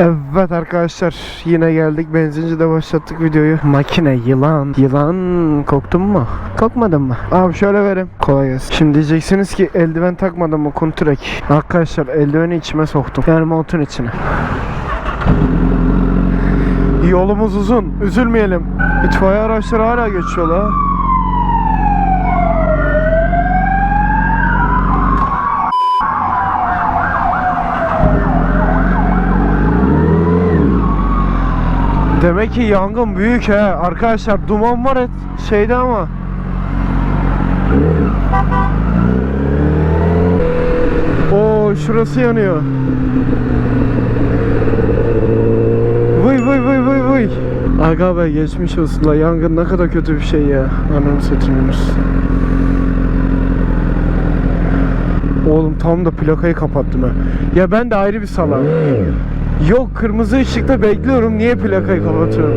Evet arkadaşlar yine geldik benzincide başlattık videoyu. Makine yılan. Yılan koktun mu? Kokmadın mı? Abi şöyle verim. Kolay gelsin. Şimdi diyeceksiniz ki eldiven takmadın mı kunturek? Arkadaşlar eldiveni içime soktum. Yani montun içine. Yolumuz uzun. Üzülmeyelim. İtfaiye araçları hala geçiyor la. Demek ki yangın büyük he. Arkadaşlar duman var et şeyde ama. Oo şurası yanıyor. Vıy vıy vıy vıy vıy. Aga be geçmiş olsun la yangın ne kadar kötü bir şey ya. Ananı satayımız. Oğlum tam da plakayı kapattım ha. Ya ben de ayrı bir salak. Yok kırmızı ışıkta bekliyorum niye plakayı kapatıyorum?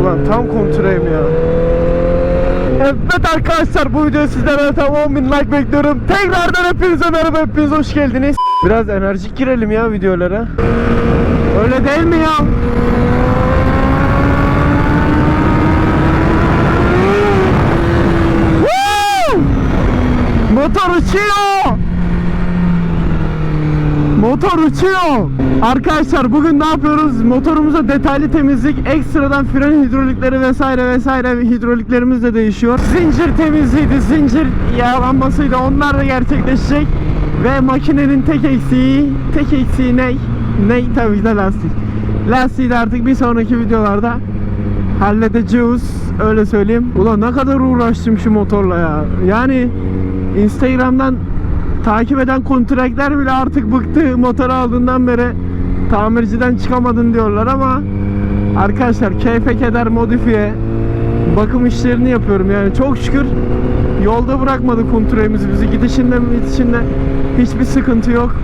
Ulan tam kontrayım ya. Evet arkadaşlar bu video sizden tam 10 bin like bekliyorum. Tekrardan hepinize merhaba hepiniz hoş geldiniz. Biraz enerjik girelim ya videolara. Öyle değil mi ya? Motor uçuyor. Motor uçuyor. Arkadaşlar bugün ne yapıyoruz? Motorumuza detaylı temizlik, ekstradan fren hidrolikleri vesaire vesaire hidroliklerimiz de değişiyor. Zincir temizliğiydi, zincir yağlanmasıydı. Onlar da gerçekleşecek. Ve makinenin tek eksiği, tek eksiği ne? Ne? Tabii ki de lastik. Lastiği de artık bir sonraki videolarda halledeceğiz. Öyle söyleyeyim. Ulan ne kadar uğraştım şu motorla ya. Yani Instagram'dan takip eden kontrakler bile artık bıktı motoru aldığından beri. Tamirciden çıkamadın diyorlar ama arkadaşlar keyfe keder modifiye. Bakım işlerini yapıyorum yani çok şükür. Yolda bırakmadı kontremiz bizi gidişinde gidişinde hiçbir sıkıntı yok.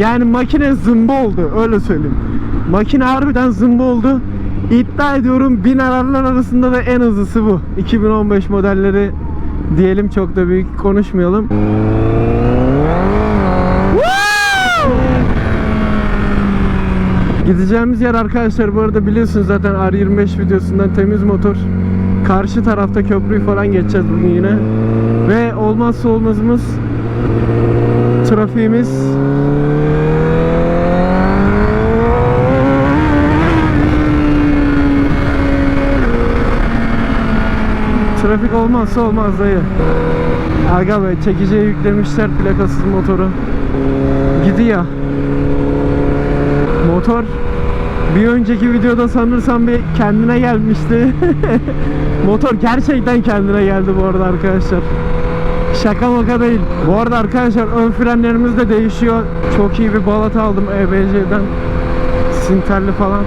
Yani makine zımba oldu öyle söyleyeyim. Makine harbiden zımba oldu. İddia ediyorum bin ararlar arasında da en hızlısı bu. 2015 modelleri diyelim çok da büyük konuşmayalım. Gideceğimiz yer arkadaşlar bu arada biliyorsunuz zaten R25 videosundan temiz motor. Karşı tarafta köprüyü falan geçeceğiz bugün yine. Ve olmazsa olmazımız trafiğimiz. Trafik olmazsa olmaz dayı. Aga be çekiciye yüklemişler plakasız motoru. Gidiyor. Motor bir önceki videoda sanırsam bir kendine gelmişti. Motor gerçekten kendine geldi bu arada arkadaşlar. Şaka maka değil. Bu arada arkadaşlar ön frenlerimiz de değişiyor. Çok iyi bir balata aldım EBC'den. Sinterli falan.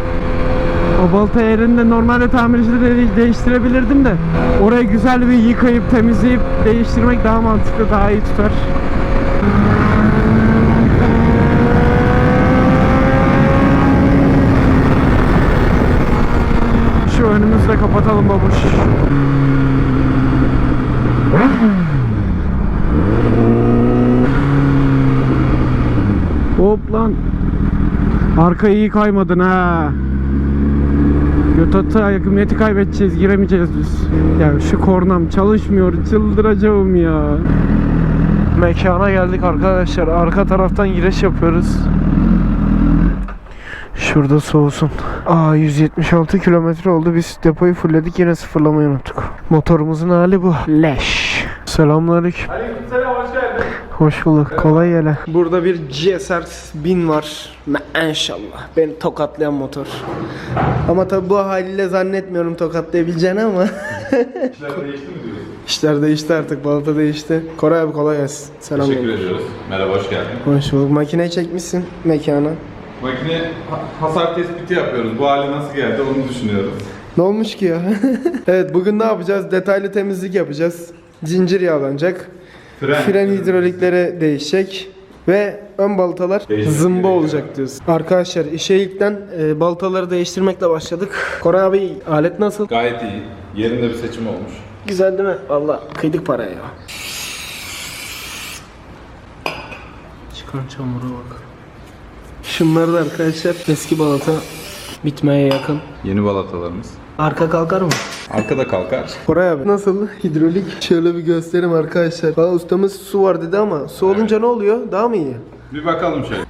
O balta yerini de normalde tamircide de değiştirebilirdim de orayı güzel bir yıkayıp temizleyip değiştirmek daha mantıklı daha iyi tutar. Şu önümüzü de kapatalım babuş. Hop lan. Arkayı iyi kaymadın ha. Göt yakımiyeti kaybedeceğiz, giremeyeceğiz biz. Ya şu kornam çalışmıyor, çıldıracağım ya. Mekana geldik arkadaşlar. Arka taraftan giriş yapıyoruz. Şurada soğusun. Aa 176 kilometre oldu. Biz depoyu fullledik yine sıfırlamayı unuttuk. Motorumuzun hali bu. Leş. Selamünaleyküm. Aleykümselam hoş bulduk. Kolay gele. Burada bir GSR 1000 var. Maşallah. Beni tokatlayan motor. Ama tabi bu haliyle zannetmiyorum tokatlayabileceğini ama. İşler değişti mi diyorsun? İşler değişti artık. Balata değişti. Koray abi kolay gelsin. Selam. Teşekkür ediyoruz. Merhaba hoş geldin. Hoş bulduk. Makineyi çekmişsin mekana. Makine ha- hasar tespiti yapıyoruz. Bu hale nasıl geldi onu düşünüyoruz. Ne olmuş ki ya? evet bugün ne yapacağız? Detaylı temizlik yapacağız. Zincir yağlanacak. Fren. Fren hidrolikleri değişecek. Ve ön baltalar Değişmek zımba olacak diyoruz. Arkadaşlar işe ilkten e, baltaları değiştirmekle başladık. Koray abi alet nasıl? Gayet iyi. Yerinde bir seçim olmuş. Güzel değil mi? Valla kıydık paraya ya. Çıkan çamura bak. Şunlar da arkadaşlar eski balata bitmeye yakın. Yeni balatalarımız. Arka kalkar mı? Arkada kalkar. Koray abi nasıl? Hidrolik. Şöyle bir göstereyim arkadaşlar. Valla ustamız su var dedi ama su olunca ne oluyor? Daha mı iyi? Bir bakalım şöyle.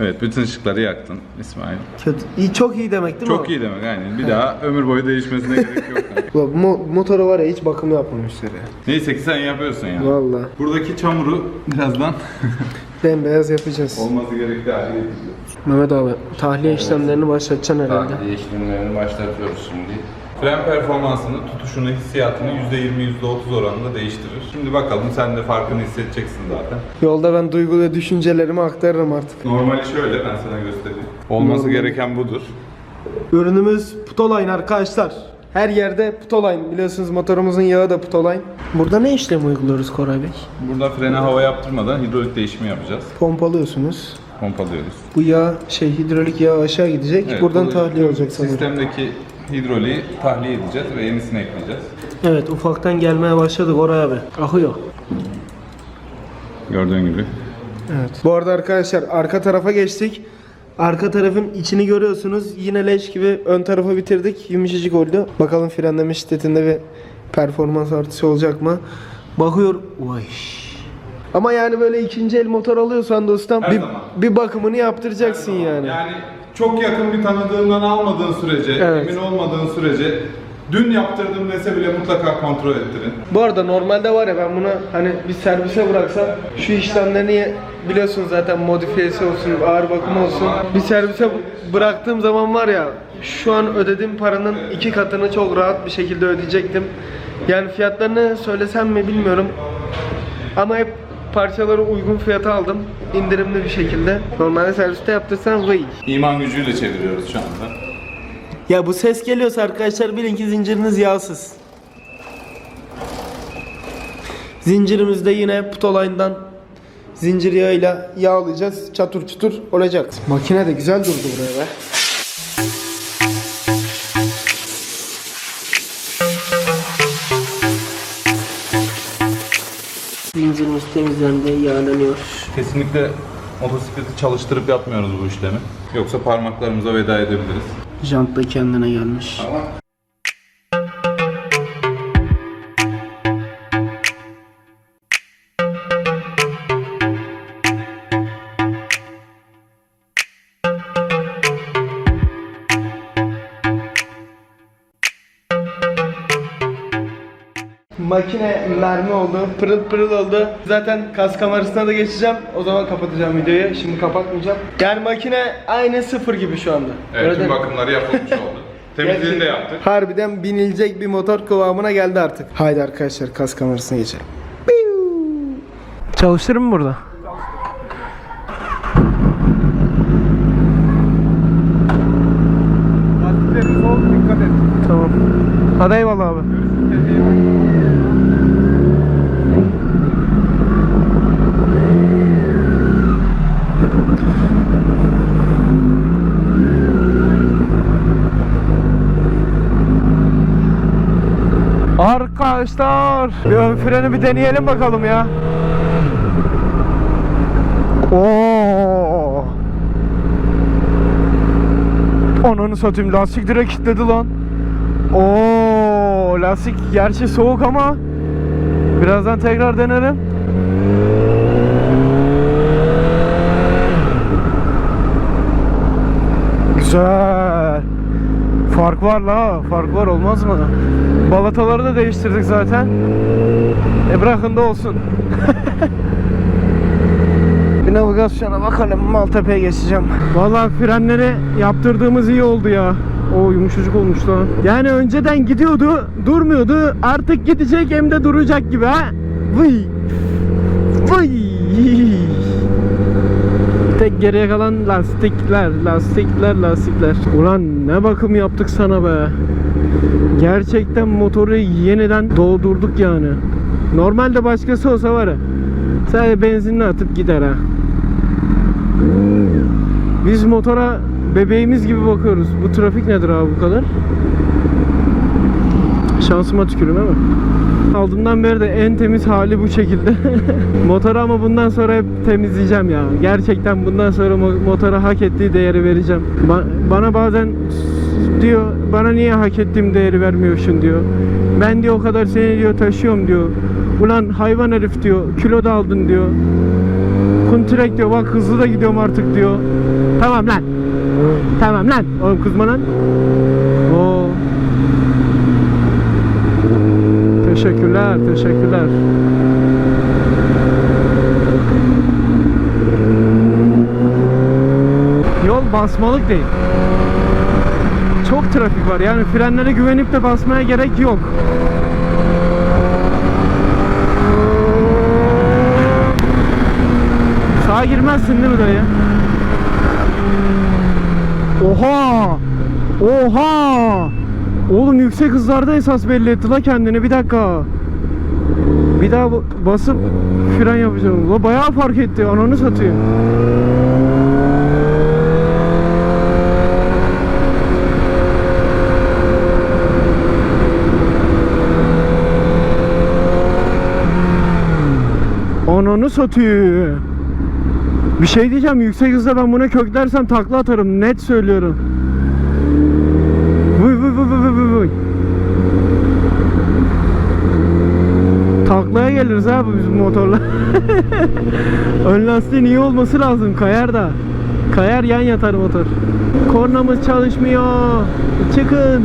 Evet bütün ışıkları yaktın İsmail. Kötü. İyi, çok iyi demek değil mi? Çok iyi demek aynen. Bir daha ömür boyu değişmesine gerek yok. Ulan bu mo- motoru var ya hiç bakım yapmamışlar ya. Neyse ki sen yapıyorsun yani. Valla. Buradaki çamuru birazdan Bembeyaz yapacağız. olması gerektiği hale getireceğiz. Mehmet abi tahliye işlemlerini başlatacaksın herhalde. Tahliye işlemlerini başlatıyoruz şimdi. Fren performansını, tutuşunu, hissiyatını %20, %30 oranında değiştirir. Şimdi bakalım sen de farkını hissedeceksin zaten. Yolda ben duygu ve düşüncelerimi aktarırım artık. Normali şöyle ben sana göstereyim. Olması Normal. gereken budur. Ürünümüz Putoline arkadaşlar. Her yerde Putoline. Biliyorsunuz motorumuzun yağı da Putoline. Burada ne işlem uyguluyoruz Koray Bey? Burada frene hava yaptırmadan hidrolik değişimi yapacağız. Pompalıyorsunuz. Pompalıyoruz. Bu yağ şey hidrolik yağ aşağı gidecek. Evet, Buradan bu tahliye olacak sanırım. Sistemdeki hidroliği tahliye edeceğiz ve yenisini ekleyeceğiz. Evet ufaktan gelmeye başladık Koray abi. Akıyor. Gördüğün gibi. Evet. Bu arada arkadaşlar arka tarafa geçtik. Arka tarafın içini görüyorsunuz. Yine leş gibi ön tarafa bitirdik. Yumuşacık oldu. Bakalım frenleme şiddetinde bir performans artışı olacak mı? Bakıyor. Vay. Ama yani böyle ikinci el motor alıyorsan dostum Her bir, zaman. bir bakımını yaptıracaksın yani. Yani çok yakın bir tanıdığından almadığın sürece, Evet. emin olmadığın sürece dün yaptırdım dese bile mutlaka kontrol ettirin. Bu arada normalde var ya ben bunu hani bir servise bıraksam şu işlemlerini biliyorsunuz zaten modifiyesi olsun, ağır bakım olsun. Bir servise bıraktığım zaman var ya şu an ödediğim paranın iki katını çok rahat bir şekilde ödeyecektim. Yani fiyatlarını söylesem mi bilmiyorum. Ama hep parçaları uygun fiyata aldım. indirimli bir şekilde. Normalde serviste yaptırsan vay. İman gücüyle çeviriyoruz şu anda. Ya bu ses geliyorsa arkadaşlar bilin ki zinciriniz yağsız. Zincirimizde yine Putoline'dan zincir yağıyla yağlayacağız. Çatır çutur olacak. Makine de güzel durdu buraya be. Zincirimiz temizlendi, yağlanıyor. Kesinlikle motosikleti çalıştırıp yapmıyoruz bu işlemi. Yoksa parmaklarımıza veda edebiliriz. Jant da kendine gelmiş. Makine mermi oldu, pırıl pırıl oldu. Zaten kas kamerasına da geçeceğim. O zaman kapatacağım videoyu. Şimdi kapatmayacağım. Yani makine aynı sıfır gibi şu anda. Evet Öyle tüm değil mi? bakımları yapılmış oldu. Temizliğini de yaptık. Harbiden binilecek bir motor kıvamına geldi artık. Haydi arkadaşlar kas kamerasına geçelim. Çalıştırır mı burada? Dikkat et. Tamam. Hadi eyvallah abi. Arkadaşlar bir ön freni bir deneyelim bakalım ya. Oo. Ananı satayım lastik direkt kilitledi lan. Oo, lastik gerçi soğuk ama birazdan tekrar denerim. Güzel. Fark var la, fark var olmaz mı? Balataları da değiştirdik zaten. E bırakın da olsun. Bir navigasyona bakalım Maltepe'ye geçeceğim. Vallahi frenleri yaptırdığımız iyi oldu ya. O yumuşacık olmuş lan. Yani önceden gidiyordu, durmuyordu. Artık gidecek hem de duracak gibi ha. Vıy. Vıy. Tek geriye kalan lastikler, lastikler, lastikler. Ulan ne bakım yaptık sana be. Gerçekten motoru yeniden doldurduk yani. Normalde başkası olsa var ya. Sadece benzinini atıp gider ha. Biz motora bebeğimiz gibi bakıyoruz. Bu trafik nedir abi bu kadar? Şansıma tükürün ama. Aldığımdan beri de en temiz hali bu şekilde. Motoru ama bundan sonra hep temizleyeceğim ya. Gerçekten bundan sonra mo- motora hak ettiği değeri vereceğim. Ba- bana bazen diyor bana niye hak ettiğim değeri vermiyorsun diyor. Ben diyor o kadar seni diyor taşıyorum diyor. Ulan hayvan herif diyor kilo da aldın diyor. Kuntirek diyor bak hızlı da gidiyorum artık diyor. Tamam lan. Tamam lan. Oğlum kızma lan. Oo. Teşekkürler, teşekkürler. Yol basmalık değil. Çok trafik var. Yani frenlere güvenip de basmaya gerek yok. Sağa girmezsin değil mi dayı? Oha! Oha! Oğlum yüksek hızlarda esas belli etti la kendini. Bir dakika. Bir daha basıp fren yapacağım. La bayağı fark etti. Ananı satayım. Ananı satayım. Bir şey diyeceğim yüksek hızda ben buna köklersem takla atarım net söylüyorum. Vıy vıy vıy vıy vıy vıy. Taklaya geliriz abi biz motorla. Ön lastiğin iyi olması lazım kayar da. Kayar yan yatar motor. Kornamız çalışmıyor. Çıkın.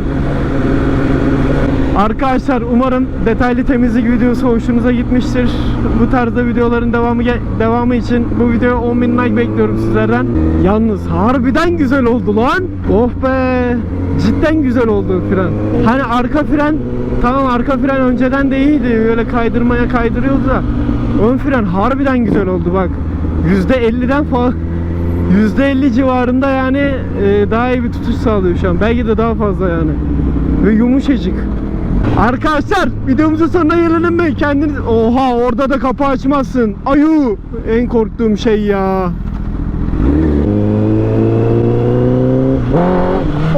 Arkadaşlar umarım detaylı temizlik videosu hoşunuza gitmiştir. Bu tarzda videoların devamı devamı için bu videoya 10.000 like bekliyorum sizlerden. Yalnız harbiden güzel oldu lan. Oh be. Cidden güzel oldu fren. Hani arka fren tamam arka fren önceden de iyiydi. Böyle kaydırmaya kaydırıyordu da. Ön fren harbiden güzel oldu bak. %50'den falan %50 civarında yani e, daha iyi bir tutuş sağlıyor şu an. Belki de daha fazla yani. Ve yumuşacık. Arkadaşlar videomuzun sonuna gelelim mi? Kendiniz... Oha orada da kapı açmazsın. Ayu! En korktuğum şey ya.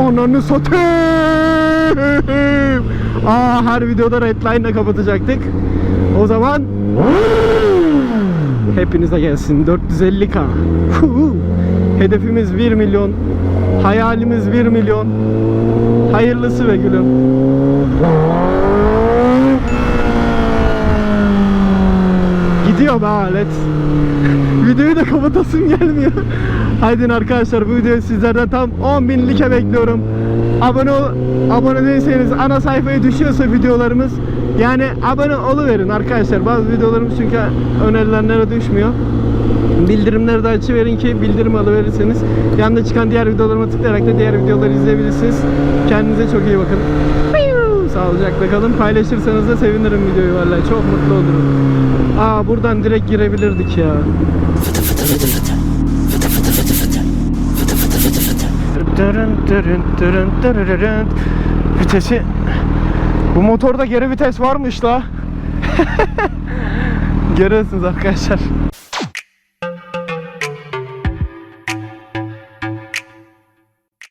Ananı satayım. Aa her videoda redline kapatacaktık. O zaman hepinize gelsin 450k. Hedefimiz 1 milyon. Hayalimiz 1 milyon. Hayırlısı be gülüm. Gidiyor be alet. Videoyu da kapatasım gelmiyor. Haydi arkadaşlar bu videoyu sizlerden tam 10.000 like bekliyorum. Abone ol, abone değilseniz ana sayfaya düşüyorsa videolarımız yani abone oluverin arkadaşlar. Bazı videolarımız çünkü önerilenlere düşmüyor. Bildirimleri de açıverin ki bildirim alıverirseniz yanında çıkan diğer videolarıma tıklayarak da diğer videoları izleyebilirsiniz. Kendinize çok iyi bakın. Sağlıcakla kalın. Paylaşırsanız da sevinirim videoyu vallahi. Çok mutlu olurum. Aa buradan direkt girebilirdik ya. Dırın dırın dırın dırırırın. Vitesi Bu motorda geri vites varmış la. Görüyorsunuz arkadaşlar.